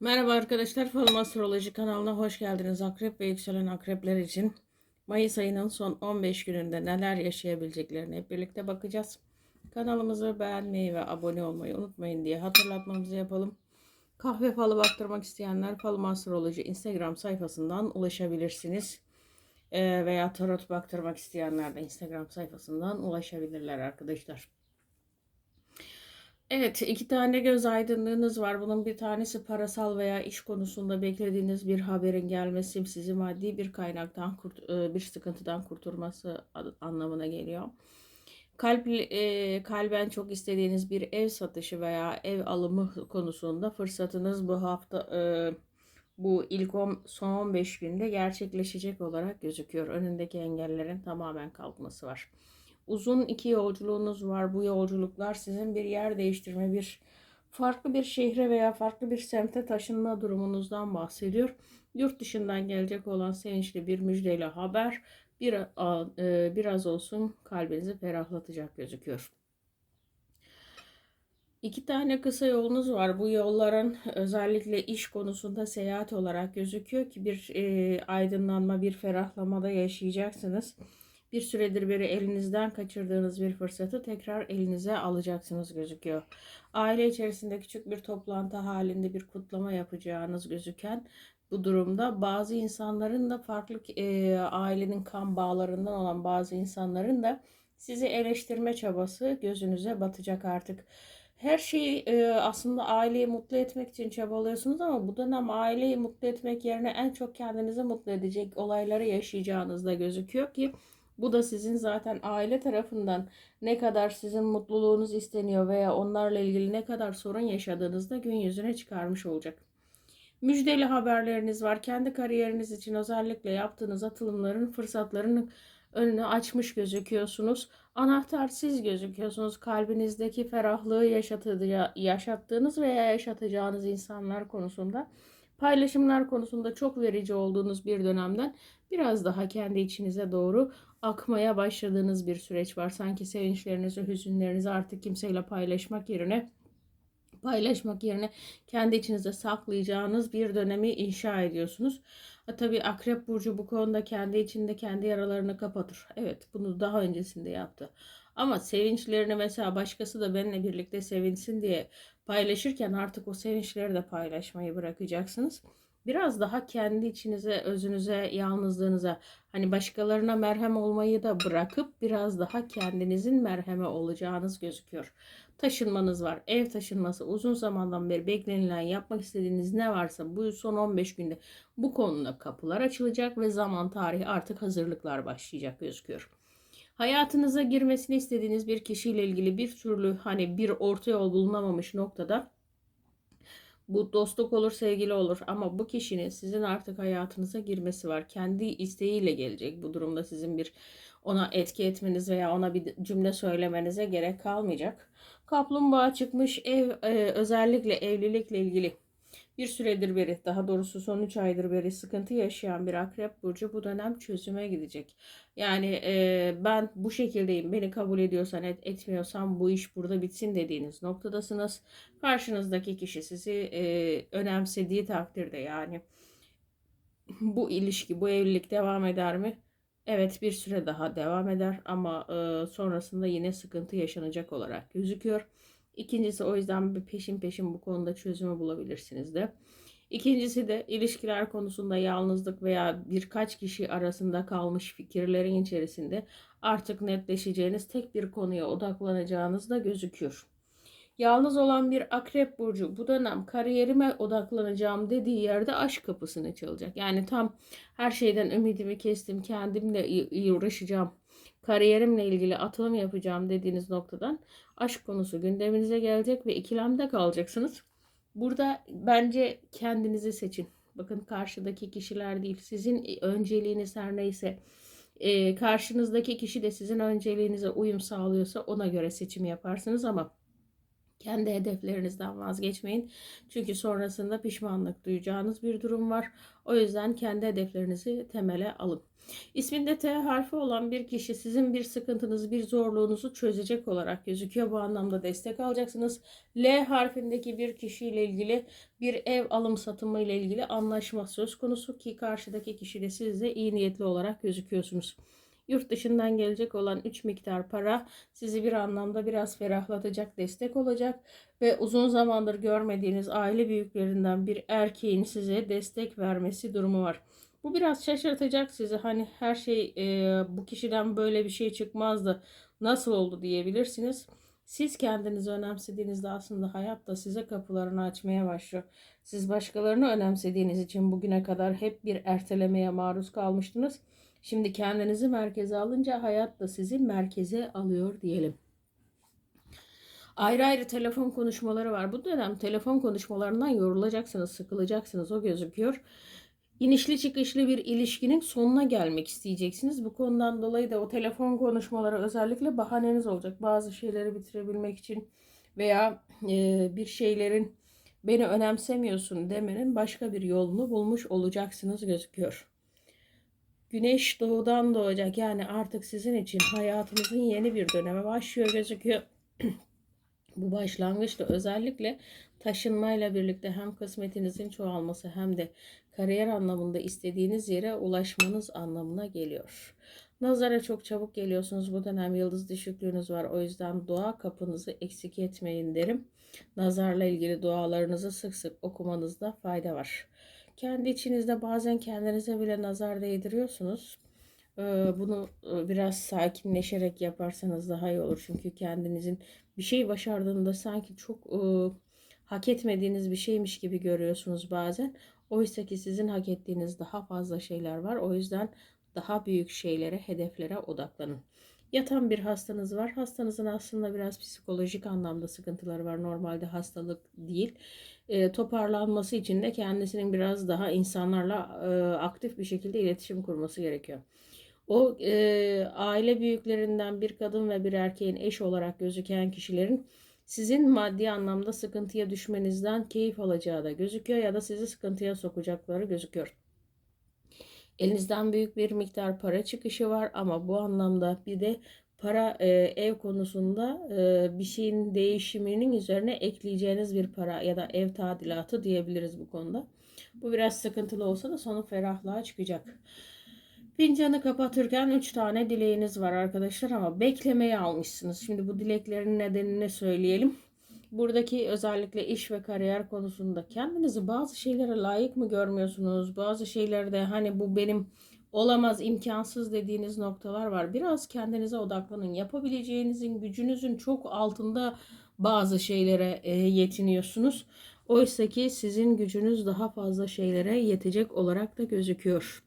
Merhaba arkadaşlar, Falım Astroloji kanalına hoş geldiniz. Akrep ve yükselen akrepler için Mayıs ayının son 15 gününde neler yaşayabileceklerini hep birlikte bakacağız. Kanalımızı beğenmeyi ve abone olmayı unutmayın diye hatırlatmamızı yapalım. Kahve falı baktırmak isteyenler Falım Astroloji Instagram sayfasından ulaşabilirsiniz. Ee, veya tarot baktırmak isteyenler de Instagram sayfasından ulaşabilirler arkadaşlar. Evet, iki tane göz aydınlığınız var. Bunun bir tanesi parasal veya iş konusunda beklediğiniz bir haberin gelmesi, sizi maddi bir kaynaktan, e, bir sıkıntıdan kurtulması anlamına geliyor. Kalp, e, kalben çok istediğiniz bir ev satışı veya ev alımı konusunda fırsatınız bu hafta, e, bu ilk on, son 15 günde gerçekleşecek olarak gözüküyor. Önündeki engellerin tamamen kalkması var. Uzun iki yolculuğunuz var. Bu yolculuklar sizin bir yer değiştirme, bir farklı bir şehre veya farklı bir semte taşınma durumunuzdan bahsediyor. Yurt dışından gelecek olan sevinçli bir müjdeyle haber bir, e, biraz olsun kalbinizi ferahlatacak gözüküyor. İki tane kısa yolunuz var. Bu yolların özellikle iş konusunda seyahat olarak gözüküyor ki bir e, aydınlanma, bir ferahlamada yaşayacaksınız bir süredir beri elinizden kaçırdığınız bir fırsatı tekrar elinize alacaksınız gözüküyor. Aile içerisinde küçük bir toplantı halinde bir kutlama yapacağınız gözüken bu durumda bazı insanların da farklı e, ailenin kan bağlarından olan bazı insanların da sizi eleştirme çabası gözünüze batacak artık. Her şeyi e, aslında aileyi mutlu etmek için çabalıyorsunuz ama bu dönem aileyi mutlu etmek yerine en çok kendinizi mutlu edecek olayları yaşayacağınızda gözüküyor ki bu da sizin zaten aile tarafından ne kadar sizin mutluluğunuz isteniyor veya onlarla ilgili ne kadar sorun yaşadığınızda gün yüzüne çıkarmış olacak. Müjdeli haberleriniz var. Kendi kariyeriniz için özellikle yaptığınız atılımların fırsatlarının önünü açmış gözüküyorsunuz. Anahtar siz gözüküyorsunuz. Kalbinizdeki ferahlığı yaşattığınız veya yaşatacağınız insanlar konusunda paylaşımlar konusunda çok verici olduğunuz bir dönemden biraz daha kendi içinize doğru akmaya başladığınız bir süreç var. Sanki sevinçlerinizi, hüzünlerinizi artık kimseyle paylaşmak yerine paylaşmak yerine kendi içinizde saklayacağınız bir dönemi inşa ediyorsunuz. Ha, tabii Akrep Burcu bu konuda kendi içinde kendi yaralarını kapatır. Evet bunu daha öncesinde yaptı. Ama sevinçlerini mesela başkası da benimle birlikte sevinsin diye paylaşırken artık o sevinçleri de paylaşmayı bırakacaksınız biraz daha kendi içinize, özünüze, yalnızlığınıza hani başkalarına merhem olmayı da bırakıp biraz daha kendinizin merheme olacağınız gözüküyor. Taşınmanız var. Ev taşınması uzun zamandan beri beklenilen yapmak istediğiniz ne varsa bu son 15 günde bu konuda kapılar açılacak ve zaman tarihi artık hazırlıklar başlayacak gözüküyor. Hayatınıza girmesini istediğiniz bir kişiyle ilgili bir türlü hani bir orta yol bulunamamış noktada bu dostluk olur, sevgili olur ama bu kişinin sizin artık hayatınıza girmesi var. Kendi isteğiyle gelecek. Bu durumda sizin bir ona etki etmeniz veya ona bir cümle söylemenize gerek kalmayacak. Kaplumbağa çıkmış ev e, özellikle evlilikle ilgili bir süredir beri daha doğrusu son 3 aydır beri sıkıntı yaşayan bir akrep burcu bu dönem çözüme gidecek. Yani e, ben bu şekildeyim beni kabul ediyorsan et, etmiyorsan bu iş burada bitsin dediğiniz noktadasınız. Karşınızdaki kişi sizi e, önemsediği takdirde yani bu ilişki bu evlilik devam eder mi? Evet bir süre daha devam eder ama e, sonrasında yine sıkıntı yaşanacak olarak gözüküyor. İkincisi o yüzden bir peşin peşin bu konuda çözümü bulabilirsiniz de. İkincisi de ilişkiler konusunda yalnızlık veya birkaç kişi arasında kalmış fikirlerin içerisinde artık netleşeceğiniz tek bir konuya odaklanacağınız da gözüküyor. Yalnız olan bir akrep burcu bu dönem kariyerime odaklanacağım dediği yerde aşk kapısını çalacak. Yani tam her şeyden ümidimi kestim, kendimle uğraşacağım kariyerimle ilgili atılım yapacağım dediğiniz noktadan aşk konusu gündeminize gelecek ve ikilemde kalacaksınız. Burada bence kendinizi seçin. Bakın karşıdaki kişiler değil. Sizin önceliğiniz her neyse e, karşınızdaki kişi de sizin önceliğinize uyum sağlıyorsa ona göre seçim yaparsınız ama Kendi hedeflerinizden vazgeçmeyin. Çünkü sonrasında pişmanlık duyacağınız bir durum var. O yüzden kendi hedeflerinizi temele alın. İsminde T harfi olan bir kişi sizin bir sıkıntınızı, bir zorluğunuzu çözecek olarak gözüküyor. Bu anlamda destek alacaksınız. L harfindeki bir kişiyle ilgili bir ev alım satımı ile ilgili anlaşma söz konusu ki karşıdaki kişi de siz de iyi niyetli olarak gözüküyorsunuz. Yurt dışından gelecek olan 3 miktar para sizi bir anlamda biraz ferahlatacak, destek olacak ve uzun zamandır görmediğiniz aile büyüklerinden bir erkeğin size destek vermesi durumu var. Bu biraz şaşırtacak sizi. Hani her şey e, bu kişiden böyle bir şey çıkmazdı. Nasıl oldu diyebilirsiniz. Siz kendinizi önemsediğinizde aslında hayat da size kapılarını açmaya başlıyor. Siz başkalarını önemsediğiniz için bugüne kadar hep bir ertelemeye maruz kalmıştınız. Şimdi kendinizi merkeze alınca hayat da sizi merkeze alıyor diyelim. Ayrı ayrı telefon konuşmaları var. Bu dönem telefon konuşmalarından yorulacaksınız, sıkılacaksınız o gözüküyor. İnişli çıkışlı bir ilişkinin sonuna gelmek isteyeceksiniz. Bu konudan dolayı da o telefon konuşmaları özellikle bahaneniz olacak. Bazı şeyleri bitirebilmek için veya e, bir şeylerin beni önemsemiyorsun demenin başka bir yolunu bulmuş olacaksınız gözüküyor. Güneş doğudan doğacak. Yani artık sizin için hayatınızın yeni bir döneme başlıyor gözüküyor. Bu başlangıçta özellikle taşınmayla birlikte hem kısmetinizin çoğalması hem de kariyer anlamında istediğiniz yere ulaşmanız anlamına geliyor. Nazara çok çabuk geliyorsunuz. Bu dönem yıldız düşüklüğünüz var. O yüzden dua kapınızı eksik etmeyin derim. Nazarla ilgili dualarınızı sık sık okumanızda fayda var. Kendi içinizde bazen kendinize bile nazar değdiriyorsunuz. Bunu biraz sakinleşerek yaparsanız daha iyi olur. Çünkü kendinizin bir şey başardığında sanki çok hak etmediğiniz bir şeymiş gibi görüyorsunuz bazen. Oysa ki sizin hak ettiğiniz daha fazla şeyler var. O yüzden daha büyük şeylere, hedeflere odaklanın. Yatan bir hastanız var. Hastanızın aslında biraz psikolojik anlamda sıkıntıları var. Normalde hastalık değil. E, toparlanması için de kendisinin biraz daha insanlarla e, aktif bir şekilde iletişim kurması gerekiyor. O e, aile büyüklerinden bir kadın ve bir erkeğin eş olarak gözüken kişilerin sizin maddi anlamda sıkıntıya düşmenizden keyif alacağı da gözüküyor ya da sizi sıkıntıya sokacakları gözüküyor. Elinizden büyük bir miktar para çıkışı var ama bu anlamda bir de para e, ev konusunda e, bir şeyin değişiminin üzerine ekleyeceğiniz bir para ya da ev tadilatı diyebiliriz bu konuda. Bu biraz sıkıntılı olsa da sonu ferahlığa çıkacak. Fincanı kapatırken 3 tane dileğiniz var arkadaşlar ama beklemeye almışsınız. Şimdi bu dileklerin nedenini söyleyelim. Buradaki özellikle iş ve kariyer konusunda kendinizi bazı şeylere layık mı görmüyorsunuz? Bazı şeylerde hani bu benim olamaz, imkansız dediğiniz noktalar var. Biraz kendinize odaklanın. Yapabileceğinizin, gücünüzün çok altında bazı şeylere e, yetiniyorsunuz. Oysa ki sizin gücünüz daha fazla şeylere yetecek olarak da gözüküyor.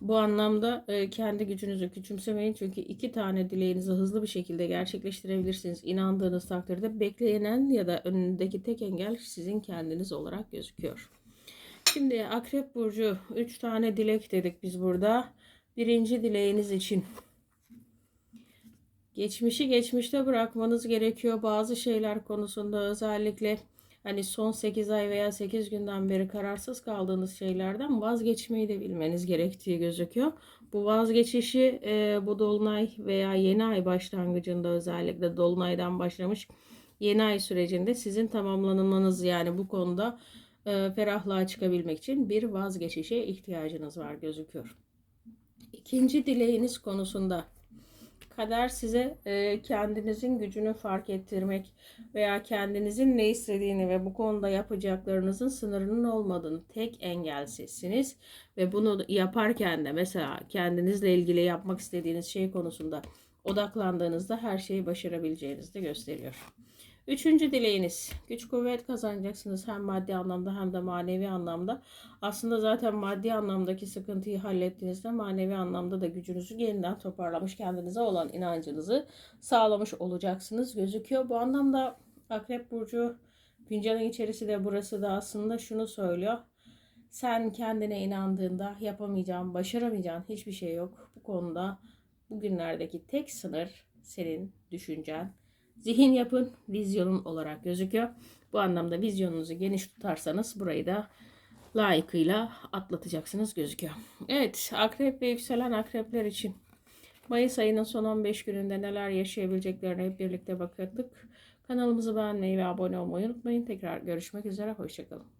Bu anlamda e, kendi gücünüzü küçümsemeyin. Çünkü iki tane dileğinizi hızlı bir şekilde gerçekleştirebilirsiniz. İnandığınız takdirde beklenen ya da önündeki tek engel sizin kendiniz olarak gözüküyor. Şimdi Akrep Burcu 3 tane dilek dedik biz burada. Birinci dileğiniz için geçmişi geçmişte bırakmanız gerekiyor. Bazı şeyler konusunda özellikle hani son 8 ay veya 8 günden beri kararsız kaldığınız şeylerden vazgeçmeyi de bilmeniz gerektiği gözüküyor. Bu vazgeçişi e, bu dolunay veya yeni ay başlangıcında özellikle dolunaydan başlamış yeni ay sürecinde sizin tamamlanmanız yani bu konuda e, ferahlığa çıkabilmek için bir vazgeçişe ihtiyacınız var gözüküyor. İkinci dileğiniz konusunda kader size e, kendinizin gücünü fark ettirmek veya kendinizin ne istediğini ve bu konuda yapacaklarınızın sınırının olmadığını tek engel sizsiniz ve bunu yaparken de mesela kendinizle ilgili yapmak istediğiniz şey konusunda odaklandığınızda her şeyi başarabileceğinizi de gösteriyor. Üçüncü dileğiniz. Güç kuvvet kazanacaksınız hem maddi anlamda hem de manevi anlamda. Aslında zaten maddi anlamdaki sıkıntıyı hallettiğinizde manevi anlamda da gücünüzü yeniden toparlamış kendinize olan inancınızı sağlamış olacaksınız gözüküyor. Bu anlamda Akrep Burcu fincanın içerisi de burası da aslında şunu söylüyor. Sen kendine inandığında yapamayacağın, başaramayacağın hiçbir şey yok. Bu konuda bugünlerdeki tek sınır senin düşüncen, zihin yapın, vizyonun olarak gözüküyor. Bu anlamda vizyonunuzu geniş tutarsanız burayı da layıkıyla atlatacaksınız gözüküyor. Evet, akrep ve yükselen akrepler için Mayıs ayının son 15 gününde neler yaşayabileceklerine hep birlikte bakıyorduk. Kanalımızı beğenmeyi ve abone olmayı unutmayın. Tekrar görüşmek üzere, hoşçakalın.